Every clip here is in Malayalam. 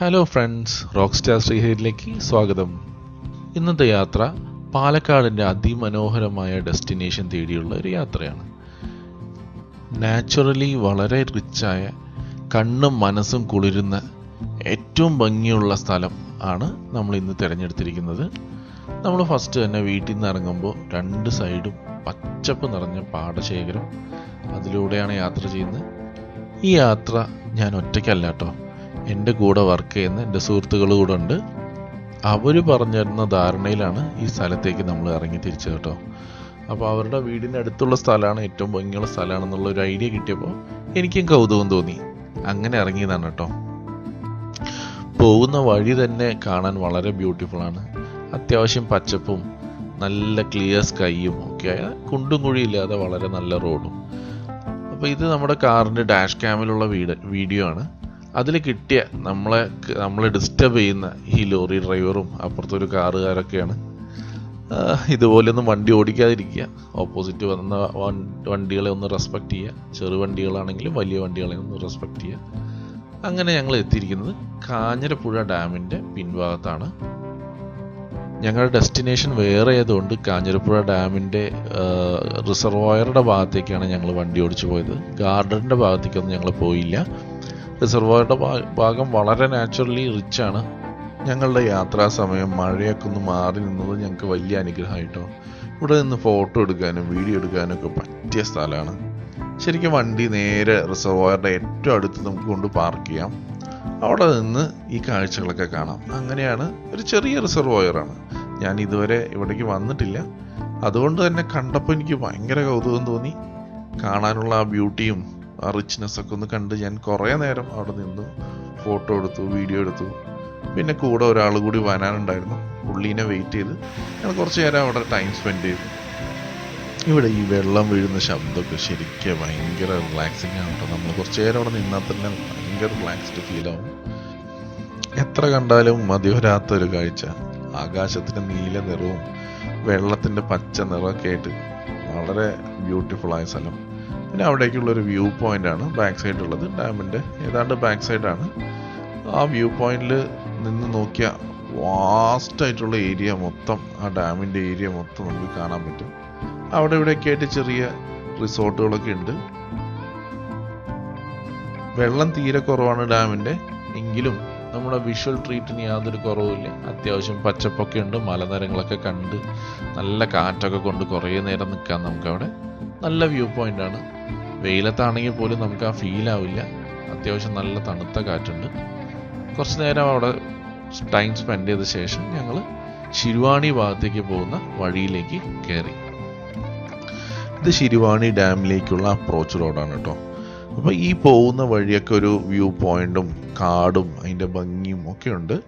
ഹലോ ഫ്രണ്ട്സ് റോക്ക് സ്റ്റാർ ശ്രീഹരിയിലേക്ക് സ്വാഗതം. ഇന്നത്തെ യാത്ര പാലക്കാടിന്റെ അതിമനോഹരമായ ഡെസ്റ്റിനേഷൻ തേടിയുള്ള ഒരു യാത്രയാണ്. നാച്ചുറലി വളരെ റിച്ചായ കണ്ണും മനസ്സും കുളിരുന്ന ഏറ്റവും ഭംഗിയുള്ള സ്ഥലം ആണ് നമ്മൾ ഇന്ന് തിരഞ്ഞെടുത്തിരിക്കുന്നത്. നമ്മൾ ഫസ്റ്റ് തന്നെ വീട്ടിൽ നിന്ന് ഇറങ്ങുമ്പോൾ രണ്ട് സൈഡും പച്ചപ്പ് നിറഞ്ഞ പാടശേഖരം അതിലൂടെയാണ് യാത്ര ചെയ്യുന്നത്. ഈ യാത്ര ഞാൻ ഒറ്റയ്ക്കല്ല കേട്ടോ. എന്റെ കൂടെ വർക്ക് ചെയ്യുന്ന എന്റെ സുഹൃത്തുക്കൾ കൂടെ ഉണ്ട്. അവർ പറഞ്ഞിരുന്ന ധാരണയിലാണ് ഈ സ്ഥലത്തേക്ക് നമ്മൾ ഇറങ്ങി തിരിച്ചത് കേട്ടോ. അപ്പോൾ അവരുടെ വീടിന്റെ അടുത്തുള്ള സ്ഥലമാണ് ഏറ്റവും ഭംഗിയുള്ള സ്ഥലമാണെന്നുള്ള ഒരു ഐഡിയ കിട്ടിയപ്പോൾ എനിക്കും കൗതുകം തോന്നി. അങ്ങനെ ഇറങ്ങിയതാണ് കേട്ടോ. പോകുന്ന വഴി തന്നെ കാണാൻ വളരെ ബ്യൂട്ടിഫുള്ളാണ് അത്യാവശ്യം പച്ചപ്പും നല്ല ക്ലിയർ സ്കൈയും ഒക്കെ ആയ കുണ്ടും കുഴിയില്ലാതെ വളരെ നല്ല റോഡും അപ്പോൾ ഇത് നമ്മുടെ കാറിന്റെ ഡാഷ് ക്യാമിലുള്ള വീട് വീഡിയോ ആണ്. അതിൽ കിട്ടിയ നമ്മളെ നമ്മളെ ഡിസ്റ്റർബ് ചെയ്യുന്ന ഈ ലോറി ഡ്രൈവറും അപ്പുറത്തൊരു കാറുകാരൊക്കെയാണ്. ഇതുപോലെയൊന്നും വണ്ടി ഓടിക്കാതിരിക്കുക. ഓപ്പോസിറ്റ് വന്ന വണ്ടികളെ ഒന്ന് റെസ്പെക്ട് ചെയ്യുക. ചെറു വണ്ടികളാണെങ്കിലും വലിയ വണ്ടികളെ ഒന്ന് റെസ്പെക്ട് ചെയ്യുക. അങ്ങനെ ഞങ്ങൾ എത്തിയിരിക്കുന്നത് കാഞ്ഞിരപ്പുഴ ഡാമിന്റെ പിൻഭാഗത്താണ്. ഞങ്ങളുടെ ഡെസ്റ്റിനേഷൻ വേറെ ആയതുകൊണ്ട് കാഞ്ഞിരപ്പുഴ ഡാമിന്റെ റിസർവോയറുടെ ഭാഗത്തേക്കാണ് ഞങ്ങൾ വണ്ടി ഓടിച്ചു പോയത്. ഗാർഡനിന്റെ ഭാഗത്തേക്കൊന്നും ഞങ്ങൾ പോയില്ല. റിസർവോയറുടെ ഭാഗം വളരെ നാച്ചുറലി റിച്ച് ആണ്. ഞങ്ങളുടെ യാത്രാ സമയം മഴയൊക്കെ ഒന്ന് മാറി നിന്നത് ഞങ്ങൾക്ക് വലിയ അനുഗ്രഹമായിട്ടോ. ഇവിടെ നിന്ന് ഫോട്ടോ എടുക്കാനും വീഡിയോ എടുക്കാനും ഒക്കെ പറ്റിയ സ്ഥലമാണ്. ശരിക്കും വണ്ടി നേരെ റിസർവോയറിന്റെ ഏറ്റവും അടുത്ത് നമുക്ക് കൊണ്ട് പാർക്ക് ചെയ്യാം. അവിടെ നിന്ന് ഈ കാഴ്ചകളൊക്കെ കാണാം. അങ്ങനെയാണ് ഒരു ചെറിയ റിസർവോയറാണ്. ഞാൻ ഇതുവരെ ഇവിടേക്ക് വന്നിട്ടില്ല. അതുകൊണ്ട് തന്നെ കണ്ടപ്പോൾ എനിക്ക് ഭയങ്കര കൗതുകം തോന്നി. കാണാനുള്ള ആ ബ്യൂട്ടിയും ആ റിച്ച്നെസ് ഒക്കെ ഒന്ന് കണ്ട് ഞാൻ കുറേ നേരം അവിടെ നിന്ന് ഫോട്ടോ എടുത്തു വീഡിയോ എടുത്തു. പിന്നെ കൂടെ ഒരാൾ കൂടി വരാനുണ്ടായിരുന്നു. പുള്ളീനെ വെയിറ്റ് ചെയ്ത് ഞാൻ കുറച്ച് നേരം അവിടെ ടൈം സ്പെൻഡ് ചെയ്തു. ഇവിടെ ഈ വെള്ളം വീഴുന്ന ശബ്ദമൊക്കെ ശരിക്കും ഭയങ്കര റിലാക്സിങ് ആണ് കേട്ടോ. നമ്മൾ കുറച്ച് നേരം അവിടെ നിന്നാൽ തന്നെ ഭയങ്കര റിലാക്സ്ഡ് ഫീൽ ആവും. എത്ര കണ്ടാലും മതിവരാത്ത ഒരു കാഴ്ച. ആകാശത്തിന്റെ നീല നിറവും വെള്ളത്തിന്റെ പച്ച നിറമൊക്കെ ആയിട്ട് വളരെ ബ്യൂട്ടിഫുൾ ആയ സ്ഥലം. പിന്നെ അവിടേക്കുള്ളൊരു വ്യൂ പോയിന്റ് ആണ് ബാക്ക് സൈഡ് ഉള്ളത് ഡാമിന്റെ ഏതാണ്ട് ബാക്ക് സൈഡാണ്. ആ വ്യൂ പോയിന്റിൽ നിന്ന് നോക്കിയ വാസ്റ്റ് ആയിട്ടുള്ള ഏരിയ മൊത്തം ആ ഡാമിന്റെ ഏരിയ മൊത്തം നമുക്ക് കാണാൻ പറ്റും. അവിടെ ഇവിടെയൊക്കെ ആയിട്ട് ചെറിയ റിസോർട്ടുകളൊക്കെ ഉണ്ട്. വെള്ളം തീരെ കുറവാണ് ഡാമിന്റെ എങ്കിലും നമ്മുടെ വിഷ്വൽ ട്രീറ്റിന് യാതൊരു കുറവുമില്ല അത്യാവശ്യം പച്ചപ്പൊക്കെ ഉണ്ട് മലനിരങ്ങളൊക്കെ കണ്ട് നല്ല കാറ്റൊക്കെ കൊണ്ട് കുറേ നേരം നിൽക്കാം നമുക്ക് അവിടെ നല്ല വ്യൂ പോയിന്റ് ആണ്. വെയിലത്താണെങ്കിൽ പോലും നമുക്ക് ആ ഫീൽ ആവില്ല. അത്യാവശ്യം നല്ല തണുത്ത കാറ്റുണ്ട്. കുറച്ച് നേരം അവിടെ ടൈം സ്പെൻഡ് ചെയ്ത ശേഷം ഞങ്ങൾ ശിരുവാണി ഭാഗത്തേക്ക് പോകുന്ന വഴിയിലേക്ക് കയറി. ഇത് ശിരുവാണി ഡാമിലേക്കുള്ള അപ്രോച്ച് റോഡാണ് കേട്ടോ. അപ്പോൾ ഈ പോകുന്ന വഴിയൊക്കെ ഒരു വ്യൂ പോയിന്റും കാടും അതിന്റെ ഭംഗിയും ഒക്കെ ഉണ്ട്.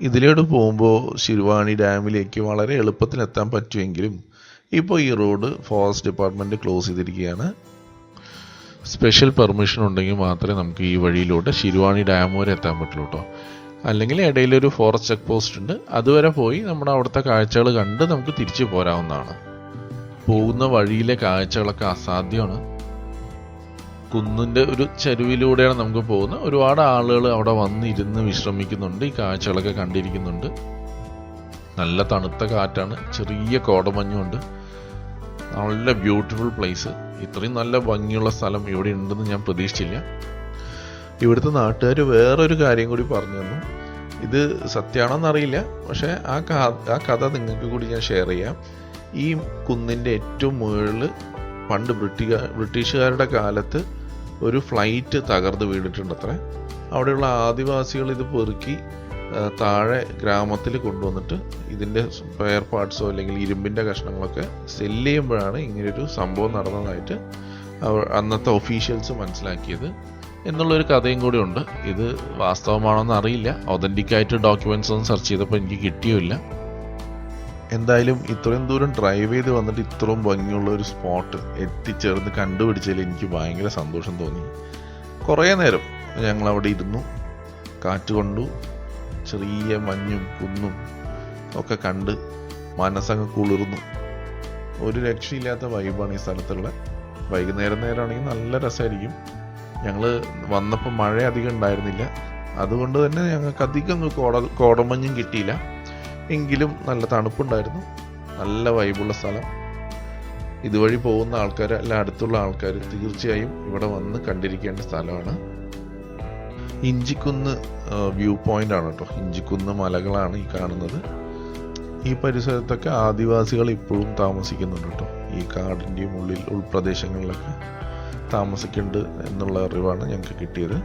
ഇതിലൂടെ പോകുമ്പോൾ ശിരുവാണി ഡാമിലേക്ക് വളരെ എളുപ്പത്തിൽ എത്താൻ പറ്റുമെങ്കിലും ഇപ്പോൾ ഈ റോഡ് ഫോറസ്റ്റ് ഡിപ്പാർട്ട്മെന്റ് ക്ലോസ് ചെയ്തിരിക്കുകയാണ്. സ്പെഷ്യൽ പെർമിഷൻ ഉണ്ടെങ്കിൽ മാത്രമേ നമുക്ക് ഈ വഴിയിലോട്ട് ശിരുവാണി ഡാം വരെ എത്താൻ പറ്റുള്ളൂ കേട്ടോ അല്ലെങ്കിൽ ഇടയിലൊരു ഫോറസ്റ്റ് ചെക്ക് പോസ്റ്റ് ഉണ്ട്. അതുവരെ പോയി നമ്മുടെ അവിടുത്തെ കാഴ്ചകൾ കണ്ട് നമുക്ക് തിരിച്ചു പോരാവുന്നതാണ്. പോകുന്ന വഴിയിലെ കാഴ്ചകളൊക്കെ അസാധ്യമാണ്. കുന്നിന്റെ ഒരു ചരുവിലൂടെയാണ് നമുക്ക് പോകുന്നത്. ഒരുപാട് ആളുകൾ അവിടെ വന്നിരുന്ന് വിശ്രമിക്കുന്നുണ്ട്. ഈ കാഴ്ചകളൊക്കെ കണ്ടിരിക്കുന്നുണ്ട്. നല്ല തണുത്ത കാറ്റാണ്. ചെറിയ കോടമഞ്ഞുണ്ട്. നല്ല ബ്യൂട്ടിഫുൾ പ്ലേസ് ഇത്രയും നല്ല ഭംഗിയുള്ള സ്ഥലം ഇവിടെ ഉണ്ടെന്ന് ഞാൻ പ്രതീക്ഷിച്ചില്ല. ഇവിടുത്തെ നാട്ടുകാർ വേറൊരു കാര്യം കൂടി പറഞ്ഞു തന്നു. ഇത് സത്യമാണെന്നറിയില്ല പക്ഷെ ആ ആ കഥ നിങ്ങൾക്ക് കൂടി ഞാൻ ഷെയർ ചെയ്യാം. ഈ കുന്നിന്റെ ഏറ്റവും മുകളിൽ പണ്ട് ബ്രിട്ടീക ബ്രിട്ടീഷുകാരുടെ കാലത്ത് ഒരു ഫ്ലൈറ്റ് തകർന്ന് വീണിട്ടുണ്ട് അത്ര അവിടെയുള്ള ആദിവാസികൾ ഇത് പെറുക്കി താഴെ ഗ്രാമത്തിൽ കൊണ്ടുവന്നിട്ട് ഇതിന്റെ സ്പെയർ പാർട്സോ അല്ലെങ്കിൽ ഇരുമ്പിന്റെ കഷ്ണങ്ങളൊക്കെ സെല്ല് ചെയ്യുമ്പോഴാണ് ഇങ്ങനെയൊരു സംഭവം നടന്നതായിട്ട് അവർ അന്നത്തെ ഒഫീഷ്യൽസ് മനസ്സിലാക്കിയത് എന്നുള്ളൊരു കഥയും കൂടി ഉണ്ട്. ഇത് വാസ്തവമാണോന്ന് അറിയില്ല. ഒതന്റിക്കായിട്ട് ഡോക്യുമെൻസ് ഒന്നും സെർച്ച് ചെയ്തപ്പോൾ എനിക്ക് കിട്ടിയുമില്ല. എന്തായാലും ഇത്രയും ദൂരം ഡ്രൈവ് ചെയ്ത് വന്നിട്ട് ഇത്രയും ഭംഗിയുള്ള ഒരു സ്പോട്ട് എത്തിച്ചേർന്ന് കണ്ടുപിടിച്ചതിൽ എനിക്ക് ഭയങ്കര സന്തോഷം തോന്നി. കുറേ നേരം ഞങ്ങൾ അവിടെ ഇരുന്നു കാറ്റ് കൊണ്ടു ചെറിയ മഞ്ഞും കുന്നും ഒക്കെ കണ്ട് മനസ്സങ്ങ് കുളിർന്നു. ഒരു രക്ഷയില്ലാത്ത വൈബാണ് ഈ സ്ഥലത്തുള്ള. വൈകുന്നേരം നേരമാണെങ്കിൽ നല്ല രസമായിരിക്കും. ഞങ്ങൾ വന്നപ്പോൾ മഴ അധികം ഉണ്ടായിരുന്നില്ല. അതുകൊണ്ട് തന്നെ ഞങ്ങൾക്ക് അധികം കോട കോടമഞ്ഞും കിട്ടിയില്ല. എങ്കിലും നല്ല തണുപ്പുണ്ടായിരുന്നു. നല്ല വൈബുള്ള സ്ഥലം. ഇതുവഴി പോകുന്ന ആൾക്കാർ അല്ല അടുത്തുള്ള ആൾക്കാർ തീർച്ചയായും ഇവിടെ വന്ന് കണ്ടിരിക്കേണ്ട സ്ഥലമാണ്. ഇഞ്ചിക്കുന്ന് വ്യൂ പോയിന്റ് ആണ് കേട്ടോ. ഇഞ്ചിക്കുന്ന് മലകളാണ് ഈ കാണുന്നത്. ഈ പരിസരത്തൊക്കെ ആദിവാസികൾ ഇപ്പോഴും താമസിക്കുന്നുണ്ട് കേട്ടോ. ഈ കാടിന്റെയും ഉള്ളിൽ ഉൾപ്രദേശങ്ങളിലൊക്കെ താമസിക്കുന്നുണ്ട് എന്നുള്ള അറിവാണ് ഞങ്ങൾക്ക് കിട്ടിയത്.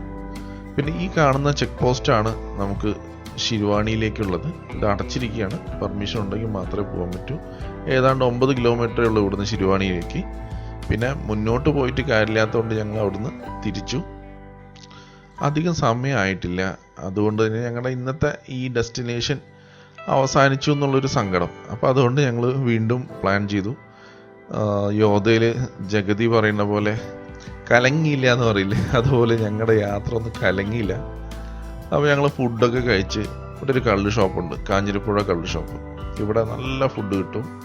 പിന്നെ ഈ കാണുന്ന ചെക്ക് പോസ്റ്റാണ് നമുക്ക് ശിരുവാണിയിലേക്കുള്ളത്. ഇത് അടച്ചിരിക്കുകയാണ്. പെർമിഷൻ ഉണ്ടെങ്കിൽ മാത്രമേ പോകാൻ പറ്റൂ. ഏതാണ്ട് ഒമ്പത് കിലോമീറ്ററേ ഉള്ളൂ ഇവിടുന്ന് ശിരുവാണിയിലേക്ക്. പിന്നെ മുന്നോട്ട് പോയിട്ട് കാര്യമില്ലാത്തതുകൊണ്ട് ഞങ്ങൾ അവിടുന്ന് തിരിച്ചു. അധികം സമയമായിട്ടില്ല. അതുകൊണ്ട് തന്നെ ഞങ്ങളുടെ ഇന്നത്തെ ഈ ഡെസ്റ്റിനേഷൻ അവസാനിച്ചു എന്നുള്ളൊരു സങ്കടം. അപ്പോൾ അതുകൊണ്ട് ഞങ്ങൾ വീണ്ടും പ്ലാൻ ചെയ്തു. യോധയിൽ ജഗതി പറയുന്ന പോലെ കലങ്ങിയില്ല എന്ന് പറയില്ലേ? അതുപോലെ ഞങ്ങളുടെ യാത്ര ഒന്നും കലങ്ങിയില്ല. അപ്പോൾ ഞങ്ങൾ ഫുഡൊക്കെ കഴിച്ച് ഇവിടെ ഒരു കള്ള് ഷോപ്പുണ്ട്. കാഞ്ഞിരപ്പുഴ കള്ള് ഷോപ്പ്. ഇവിടെ നല്ല ഫുഡ് കിട്ടും.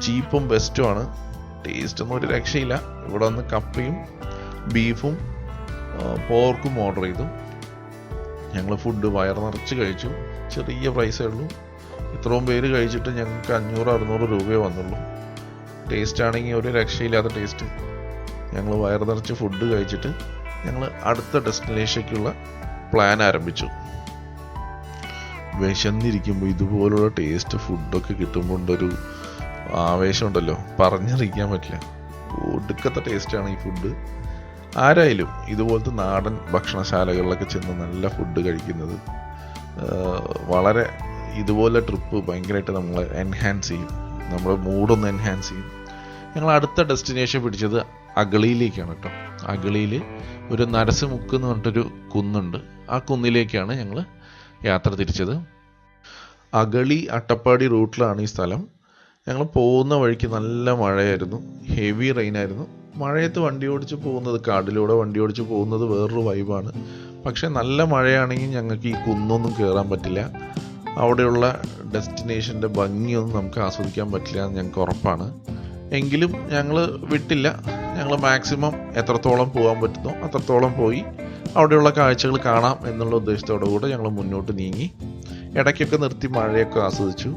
ചീപ്പും ബെസ്റ്റുമാണ് ടേസ്റ്റൊന്നും ഒരു രക്ഷയില്ല. ഇവിടെ വന്ന് കപ്പയും ബീഫും പോർക്കും ഓർഡർ ചെയ്തു. ഞങ്ങൾ ഫുഡ് വയർ നിറച്ച് കഴിച്ചു. ചെറിയ പ്രൈസേ ഉള്ളൂ. ഇത്രയും പേര് കഴിച്ചിട്ട് ഞങ്ങൾക്ക് അഞ്ഞൂറ് അറുന്നൂറ് രൂപയേ വന്നുള്ളൂ. ടേസ്റ്റ് ആണെങ്കിൽ ഒരു രക്ഷയില്ലാത്ത ടേസ്റ്റ് ഞങ്ങൾ വയർ നിറച്ച് ഫുഡ് കഴിച്ചിട്ട് ഞങ്ങൾ അടുത്ത ഡെസ്റ്റിനേഷനിലേക്കുള്ള പ്ലാൻ ആരംഭിച്ചു. വിശന്നിരിക്കുമ്പോൾ ഇതുപോലുള്ള ടേസ്റ്റ് ഫുഡൊക്കെ കിട്ടുമ്പോൾ ഉണ്ടൊരു ആവേശമുണ്ടല്ലോ പറഞ്ഞറിയിക്കാൻ പറ്റില്ല. ഒടുക്കത്തെ ടേസ്റ്റാണ് ഈ ഫുഡ് ആരായാലും ഇതുപോലത്തെ നാടൻ ഭക്ഷണശാലകളിലൊക്കെ ചെന്ന് നല്ല ഫുഡ് കഴിക്കുന്നത് വളരെ ഇതുപോലെ ട്രിപ്പ് ഭയങ്കരമായിട്ട് നമ്മളെ എൻഹാൻസ് ചെയ്യും. നമ്മുടെ മൂഡൊന്ന് എൻഹാൻസ് ചെയ്യും. ഞങ്ങൾ അടുത്ത ഡെസ്റ്റിനേഷൻ പിടിച്ചത് അഗളിയിലേക്കാണ് കേട്ടോ. അഗളിയിൽ ഒരു നരസിമുക്ക് എന്ന് പറഞ്ഞിട്ടൊരു കുന്നുണ്ട്. ആ കുന്നിലേക്കാണ് ഞങ്ങൾ യാത്ര തിരിച്ചത്. അഗളി അട്ടപ്പാടി റൂട്ടിലാണ് ഈ സ്ഥലം. ഞങ്ങൾ പോകുന്ന വഴിക്ക് നല്ല മഴയായിരുന്നു. ഹെവി റെയിൻ ആയിരുന്നു. മഴയത്ത് വണ്ടി ഓടിച്ച് പോകുന്നത് കാടിലൂടെ വണ്ടി ഓടിച്ച് പോകുന്നത് വേറൊരു വൈബാണ്. പക്ഷെ നല്ല മഴയാണെങ്കിൽ ഞങ്ങൾക്ക് ഈ കുന്നൊന്നും കയറാൻ പറ്റില്ല. അവിടെയുള്ള ഡെസ്റ്റിനേഷന്റെ ഭംഗിയൊന്നും നമുക്ക് ആസ്വദിക്കാൻ പറ്റില്ല എന്ന് ഞങ്ങൾക്ക് ഉറപ്പാണ്. എങ്കിലും ഞങ്ങൾ വിട്ടില്ല. ഞങ്ങൾ മാക്സിമം എത്രത്തോളം പോകാൻ പറ്റുന്നോ അത്രത്തോളം പോയി. അവിടെയുള്ള കാഴ്ചകൾ കാണാം എന്നുള്ള ഉദ്ദേശത്തോടു കൂടെ ഞങ്ങൾ മുന്നോട്ട് നീങ്ങി. ഇടയ്ക്കൊക്കെ നിർത്തി മഴയൊക്കെ ആസ്വദിച്ചു.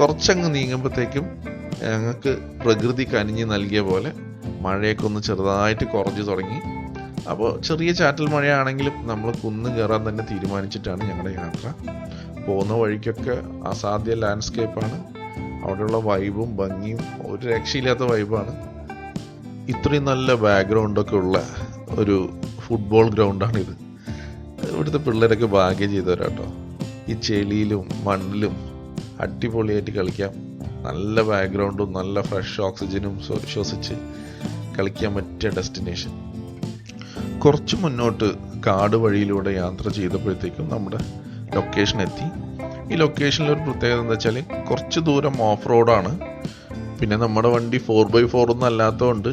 കുറച്ചങ്ങ് നീങ്ങുമ്പോഴത്തേക്കും ഞങ്ങൾക്ക് പ്രകൃതി കനിഞ്ഞ് നൽകിയ പോലെ മഴയൊക്കെ ഒന്ന് ചെറുതായിട്ട് കുറഞ്ഞു തുടങ്ങി. അപ്പോൾ ചെറിയ ചാറ്റൽ മഴയാണെങ്കിലും നമ്മൾ കുന്ന് കയറാൻ തന്നെ തീരുമാനിച്ചിട്ടാണ് ഞങ്ങളുടെ യാത്ര. പോകുന്ന വഴിക്കൊക്കെ അസാധ്യ ലാൻഡ്സ്കേപ്പാണ് അവിടെയുള്ള വൈബും ഭംഗിയും ഒരു രക്ഷയില്ലാത്ത വൈബാണ് ഇത്രയും നല്ല ബാക്ക്ഗ്രൗണ്ടൊക്കെ ഉള്ള ഒരു ഫുട്ബോൾ ഗ്രൗണ്ടാണിത് ഇവിടുത്തെ പിള്ളേരൊക്കെ ഭാഗ്യം ചെയ്തവരാട്ടോ. ഈ ചെളിയിലും മണ്ണിലും അടിപൊളിയായിട്ട് കളിക്കാം. നല്ല ബാക്ക്ഗ്രൗണ്ടും നല്ല ഫ്രഷ് ഓക്സിജനും ശ്വസിച്ച് കളിക്കാൻ പറ്റിയ ഡെസ്റ്റിനേഷൻ കുറച്ച് മുന്നോട്ട് കാട് വഴിയിലൂടെ യാത്ര ചെയ്തപ്പോഴത്തേക്കും നമ്മുടെ ലൊക്കേഷൻ എത്തി. ഈ ലൊക്കേഷനിൽ ഒരു പ്രത്യേകത എന്താ വെച്ചാൽ കുറച്ച് ദൂരം ഓഫ് റോഡാണ് പിന്നെ നമ്മുടെ വണ്ടി ഫോർ ബൈ ഫോർ ഒന്നും അല്ലാത്തതുകൊണ്ട്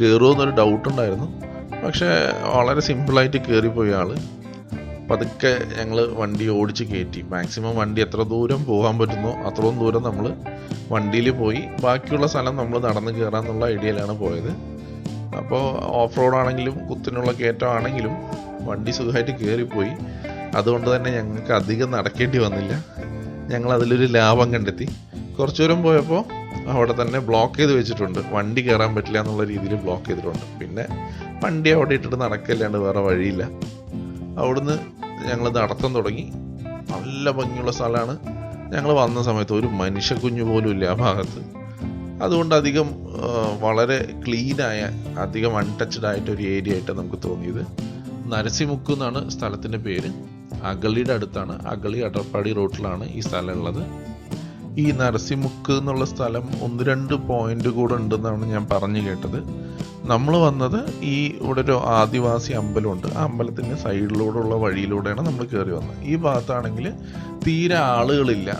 കയറുമെന്നൊരു ഡൗട്ട് ഉണ്ടായിരുന്നു. പക്ഷേ വളരെ സിമ്പിളായിട്ട് കയറിപ്പോയി ആൾ പതുക്കെ ഞങ്ങൾ വണ്ടി ഓടിച്ച് കയറ്റി മാക്സിമം വണ്ടി എത്ര ദൂരം പോകാൻ പറ്റുന്നോ അത്രയും ദൂരം നമ്മൾ വണ്ടിയിൽ പോയി ബാക്കിയുള്ള സ്ഥലം നമ്മൾ നടന്ന് കയറാന്നുള്ള ഐഡിയയിലാണ് പോയത്. അപ്പോൾ ഓഫ് റോഡ് ആണെങ്കിലും കുത്തിനുള്ള കയറ്റം ആണെങ്കിലും വണ്ടി സുഖമായിട്ട് കയറിപ്പോയി അതുകൊണ്ട് തന്നെ ഞങ്ങൾക്ക് അധികം നടക്കേണ്ടി വന്നില്ല. ഞങ്ങൾ അതിലൊരു ലാഭം കണ്ടെത്തി. കുറച്ചു ദൂരം പോയപ്പോൾ അവിടെ തന്നെ ബ്ലോക്ക് ചെയ്ത് വെച്ചിട്ടുണ്ട്. വണ്ടി കയറാൻ പറ്റില്ല എന്നുള്ള രീതിയിൽ ബ്ലോക്ക് ചെയ്തിട്ടുണ്ട്. പിന്നെ വണ്ടി അവിടെ ഇട്ടിട്ട് നടക്കല്ലാണ്ട് വേറെ വഴിയില്ല. അവിടുന്ന് ഞങ്ങൾ നടത്തം തുടങ്ങി. നല്ല ഭംഗിയുള്ള സ്ഥലമാണ്. ഞങ്ങൾ വന്ന സമയത്ത് ഒരു മനുഷ്യ കുഞ്ഞു പോലും ഇല്ല ആ ഭാഗത്ത്. അതുകൊണ്ട് അധികം വളരെ ക്ലീനായ അധികം അൺടച്ച്ഡ് ആയിട്ട് ഒരു ഏരിയ ആയിട്ട് നമുക്ക് തോന്നിയത്. നരസിമുക്ക് എന്നാണ് സ്ഥലത്തിന്റെ പേര്. അഗളിയുടെ അടുത്താണ്. അഗളി അടപ്പാടി റോട്ടിലാണ് ഈ സ്ഥലം ഉള്ളത്. ഈ നരസിമുക്ക് എന്നുള്ള സ്ഥലം ഒന്ന് രണ്ട് പോയിന്റ് കൂടെ ഉണ്ടെന്നാണ് ഞാൻ പറഞ്ഞു കേട്ടത്. നമ്മൾ വന്നത് ഈ ഇവിടെ ഒരു ആദിവാസി അമ്പലമുണ്ട്. ആ അമ്പലത്തിന്റെ സൈഡിലൂടെയുള്ള വഴിയിലൂടെയാണ് നമ്മൾ കയറി വന്നത്. ഈ ഭാഗത്താണെങ്കിൽ തീരെ ആളുകളില്ല.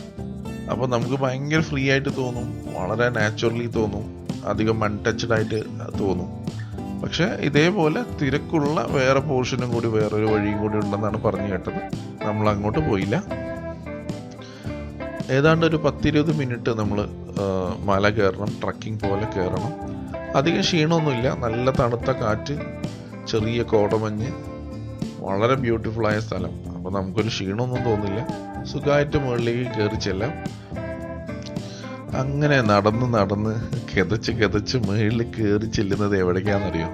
അപ്പോൾ നമുക്ക് ഭയങ്കര ഫ്രീ ആയിട്ട് തോന്നും. വളരെ നാച്ചുറലി തോന്നും. അധികം അൺടച്ച്ഡ് ആയിട്ട് തോന്നും. പക്ഷേ ഇതേപോലെ തിരക്കുള്ള വേറെ പോർഷനും കൂടി വേറൊരു വഴിയും കൂടി ഉണ്ടെന്നാണ് പറഞ്ഞു കേട്ടത്. നമ്മൾ അങ്ങോട്ട് പോയില്ല. ഏതാണ്ട് ഒരു പത്തിരുപത് മിനിറ്റ് നമ്മൾ മല കയറണം ട്രക്കിംഗ് പോലെ കയറണം. അധികം ക്ഷീണമൊന്നുമില്ല. നല്ല തണുത്ത കാറ്റ് ചെറിയ കോടമഞ്ഞ്. വളരെ ബ്യൂട്ടിഫുള്ളായ സ്ഥലം. അപ്പോൾ നമുക്കൊരു ക്ഷീണമൊന്നും തോന്നില്ല. സുഖമായിട്ട് മുകളിലേക്ക് കയറി ചെല്ലാം. അങ്ങനെ നടന്ന് നടന്ന് കിതച്ച് കിതച്ച് മുകളിൽ കയറി ചെല്ലുന്നത് എവിടേക്കാണെന്നറിയോ?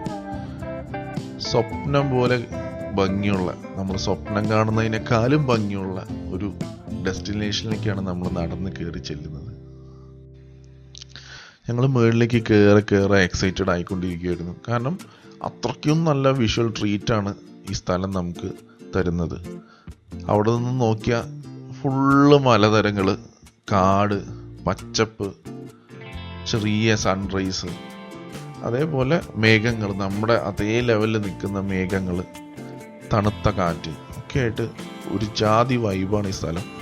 സ്വപ്നം പോലെ ഭംഗിയുള്ള നമ്മൾ സ്വപ്നം കാണുന്നതിനേക്കാളും ഭംഗിയുള്ള ഒരു ഡെസ്റ്റിനേഷനിലേക്കാണ് നമ്മൾ നടന്ന് കയറി ചെല്ലുന്നത്. ഞങ്ങൾ മുകളിലേക്ക് കയറി കയറി എക്സൈറ്റഡ് ആയിക്കൊണ്ടിരിക്കുകയായിരുന്നു. കാരണം അത്രയ്ക്കും നല്ല വിഷ്വൽ ആണ് ഈ സ്ഥലം നമുക്ക് തരുന്നത്. അവിടെ നിന്ന് നോക്കിയാൽ ഫുള്ള് മലതരങ്ങൾ കാട് പച്ചപ്പ് ചെറിയ സൺറൈസ് അതേപോലെ മേഘങ്ങൾ നമ്മുടെ അതേ ലെവലിൽ നിൽക്കുന്ന മേഘങ്ങൾ തണുത്ത കാറ്റ് ഒക്കെ ആയിട്ട് ഒരു ജാതി വൈബാണ് ഈ സ്ഥലം.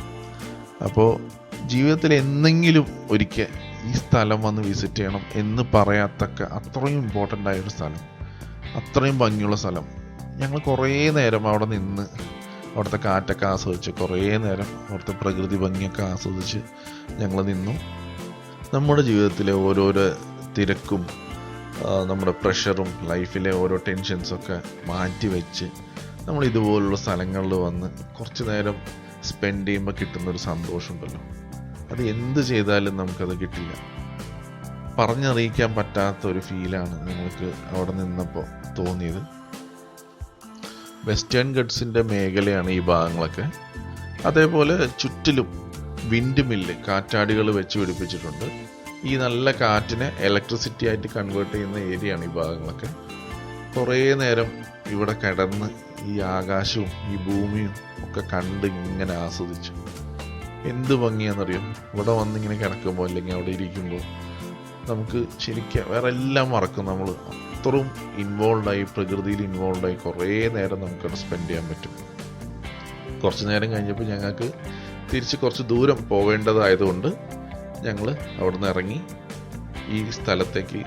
അപ്പോൾ ജീവിതത്തിൽ എന്തെങ്കിലും ഒരിക്കൽ ഈ സ്ഥലം വന്ന് വിസിറ്റ് ചെയ്യണം എന്ന് പറയാത്തക്ക അത്രയും ഇമ്പോർട്ടന്റ് ആയൊരു സ്ഥലം. അത്രയും ഭംഗിയുള്ള സ്ഥലം. ഞങ്ങൾ കുറേ നേരം അവിടെ നിന്ന് അവിടുത്തെ കാറ്റൊക്കെ ആസ്വദിച്ച് കുറേ നേരം അവിടുത്തെ പ്രകൃതി ഭംഗിയൊക്കെ ആസ്വദിച്ച് ഞങ്ങൾ നിന്നു. നമ്മുടെ ജീവിതത്തിലെ ഓരോരോ തിരക്കും നമ്മുടെ പ്രഷറും ലൈഫിലെ ഓരോ ടെൻഷൻസൊക്കെ മാറ്റി വെച്ച് നമ്മൾ ഇതുപോലുള്ള സ്ഥലങ്ങളിൽ വന്ന് കുറച്ച് നേരം സ്പെൻഡ് ചെയ്യുമ്പോൾ കിട്ടുന്ന ഒരു സന്തോഷം ഉണ്ടല്ലോ അത് എന്ത് ചെയ്താലും നമുക്കത് കിട്ടില്ല. പറഞ്ഞറിയിക്കാൻ പറ്റാത്ത ഒരു ഫീലാണ് നിങ്ങൾക്ക് അവിടെ നിന്നപ്പോൾ തോന്നിയത്. വെസ്റ്റേൺ ഗഡ്സിന്റെ മേഖലയാണ് ഈ ഭാഗങ്ങളൊക്കെ. അതേപോലെ ചുറ്റിലും വിൻഡ് മില്ല് കാറ്റാടികൾ വെച്ച് പിടിപ്പിച്ചിട്ടുണ്ട്. ഈ നല്ല കാറ്റിനെ ഇലക്ട്രിസിറ്റി ആയിട്ട് കൺവേർട്ട് ചെയ്യുന്ന ഏരിയയാണ് ഈ ഭാഗങ്ങളൊക്കെ. കുറേ നേരം ഇവിടെ കിടന്ന് ഈ ആകാശവും ഈ ഭൂമിയും ഒക്കെ കണ്ട് ഇങ്ങനെ ആസ്വദിച്ചു. എന്ത് ഭംഗിയാണെന്നറിയോ ഇവിടെ വന്നിങ്ങനെ കിടക്കുമ്പോൾ അല്ലെങ്കിൽ അവിടെ ഇരിക്കുമ്പോൾ നമുക്ക് ശരിക്കും വേറെ എല്ലാം മറക്കും നമ്മൾ അത്രയും ഇൻവോൾവ് ആയി പ്രകൃതിയിൽ ഇൻവോൾവ് ആയി കുറേ നേരം നമുക്കവിടെ സ്പെൻഡ് ചെയ്യാൻ പറ്റും. കുറച്ച് നേരം കഴിഞ്ഞപ്പോൾ ഞങ്ങൾക്ക് തിരിച്ച് കുറച്ച് ദൂരം പോവേണ്ടതായതുകൊണ്ട് ഞങ്ങൾ അവിടുന്ന് ഇറങ്ങി ഈ സ്ഥലത്തേക്ക്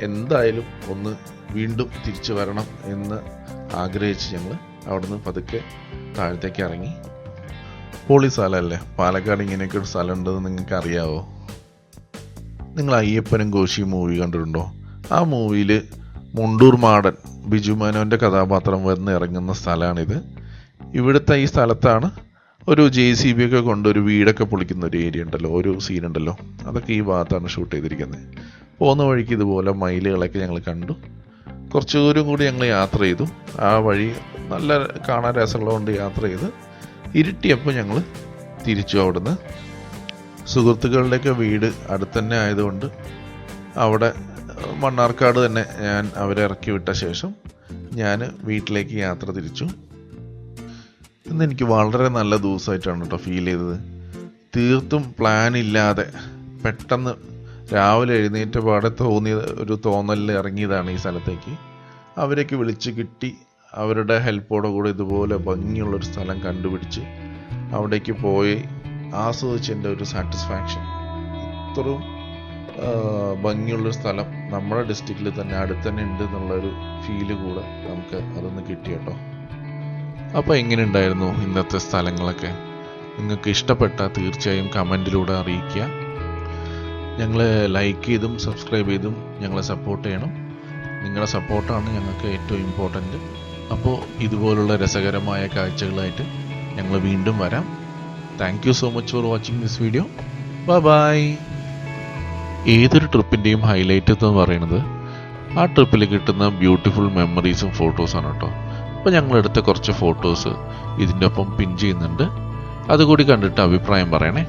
എന്തായാലും ഒന്ന് വീണ്ടും തിരിച്ചു വരണം എന്ന് ആഗ്രഹിച്ച് ഞങ്ങൾ അവിടുന്ന് പതുക്കെ താഴത്തേക്ക് ഇറങ്ങി. പൊളി സ്ഥലമല്ലേ പാലക്കാട് ഇങ്ങനെയൊക്കെ ഒരു സ്ഥലം ഉണ്ടെന്ന് നിങ്ങൾക്ക് അറിയാവോ? നിങ്ങൾ അയ്യപ്പനും കോശിയും മൂവി കണ്ടിട്ടുണ്ടോ? ആ മൂവിയിൽ മുണ്ടൂർ മാടൻ ബിജു മേനോന്റെ കഥാപാത്രം വന്ന് ഇറങ്ങുന്ന സ്ഥലമാണിത്. ഇവിടുത്തെ ഈ സ്ഥലത്താണ് ഒരു ജെ സി ബി ഒക്കെ കൊണ്ട് ഒരു വീടൊക്കെ പൊളിക്കുന്ന ഒരു ഏരിയ ഉണ്ടല്ലോ ഒരു സീൻ ഉണ്ടല്ലോ. അതൊക്കെ ഈ ഭാഗത്താണ് ഷൂട്ട് ചെയ്തിരിക്കുന്നത്. പോകുന്ന വഴിക്ക് ഇതുപോലെ മയിലുകളൊക്കെ ഞങ്ങൾ കണ്ടു. കുറച്ച് ദൂരം കൂടി ഞങ്ങൾ യാത്ര ചെയ്തു. ആ വഴി നല്ല കാണാൻ രസമുള്ളതുകൊണ്ട് യാത്ര ചെയ്ത് ഇരുട്ടിയപ്പോൾ ഞങ്ങൾ തിരിച്ചു അവിടുന്ന്. സുഹൃത്തുക്കളുടെയൊക്കെ വീട് അടുത്തന്നെ ആയതുകൊണ്ട് അവിടെ മണ്ണാർക്കാട് തന്നെ ഞാൻ അവരെ ഇറക്കി വിട്ട ശേഷം ഞാൻ വീട്ടിലേക്ക് യാത്ര തിരിച്ചു. ഇന്ന് എനിക്ക് വളരെ നല്ല ദിവസമായിട്ടാണ് കേട്ടോ ഫീൽ ചെയ്തത്. തീർത്തും പ്ലാൻ ഇല്ലാതെ പെട്ടെന്ന് രാവിലെ എഴുന്നേറ്റ പാടെ തോന്നിയ ഒരു തോന്നലിൽ ഇറങ്ങിയതാണ് ഈ സ്ഥലത്തേക്ക്. അവരേക്ക് വിളിച്ച് കിട്ടി. അവരുടെ ഹെൽപ്പോടെ കൂടെ ഇതുപോലെ ഭംഗിയുള്ളൊരു സ്ഥലം കണ്ടുപിടിച്ച് അവിടേക്ക് പോയി ആസ്വദിച്ചതിന്റെ ഒരു സാറ്റിസ്ഫാക്ഷൻ. ഇത്രയും ഭംഗിയുള്ളൊരു സ്ഥലം നമ്മുടെ ഡിസ്ട്രിക്റ്റിൽ തന്നെ അടുത്ത് തന്നെ ഉണ്ട് എന്നുള്ളൊരു ഫീൽ കൂടെ നമുക്ക് അതൊന്ന് കിട്ടി കേട്ടോ. അപ്പോൾ എങ്ങനെ ഉണ്ടായിരുന്നു ഇന്നത്തെ സ്ഥലങ്ങളൊക്കെ? നിങ്ങൾക്ക് ഇഷ്ടപ്പെട്ട തീർച്ചയായും കമന്റിലൂടെ അറിയിക്കുക. ഞങ്ങൾ ലൈക്ക് ചെയ്തും സബ്സ്ക്രൈബ് ചെയ്തും ഞങ്ങളെ സപ്പോർട്ട് ചെയ്യണം. നിങ്ങളുടെ സപ്പോർട്ടാണ് ഞങ്ങൾക്ക് ഏറ്റവും ഇമ്പോർട്ടന്റ് അപ്പോൾ ഇതുപോലുള്ള രസകരമായ കാഴ്ചകളായിട്ട് ഞങ്ങൾ വീണ്ടും വരാം. Thank you so much for watching this video bye bye ഏതൊരു ട്രിപ്പിന്റെയും ഹൈലൈറ്റ് എന്ന് പറയുന്നത് ആ ട്രിപ്പിൽ കിട്ടുന്ന ബ്യൂട്ടിഫുൾ മെമ്മറീസും ഫോട്ടോസാണ് കേട്ടോ. അപ്പോൾ ഞങ്ങളെടുത്ത കുറച്ച് ഫോട്ടോസ് ഇതിന്റെ ഒപ്പം പിൻ ചെയ്യുന്നുണ്ട്. അതുകൂടി കണ്ടിട്ട് അഭിപ്രായം പറയണേ.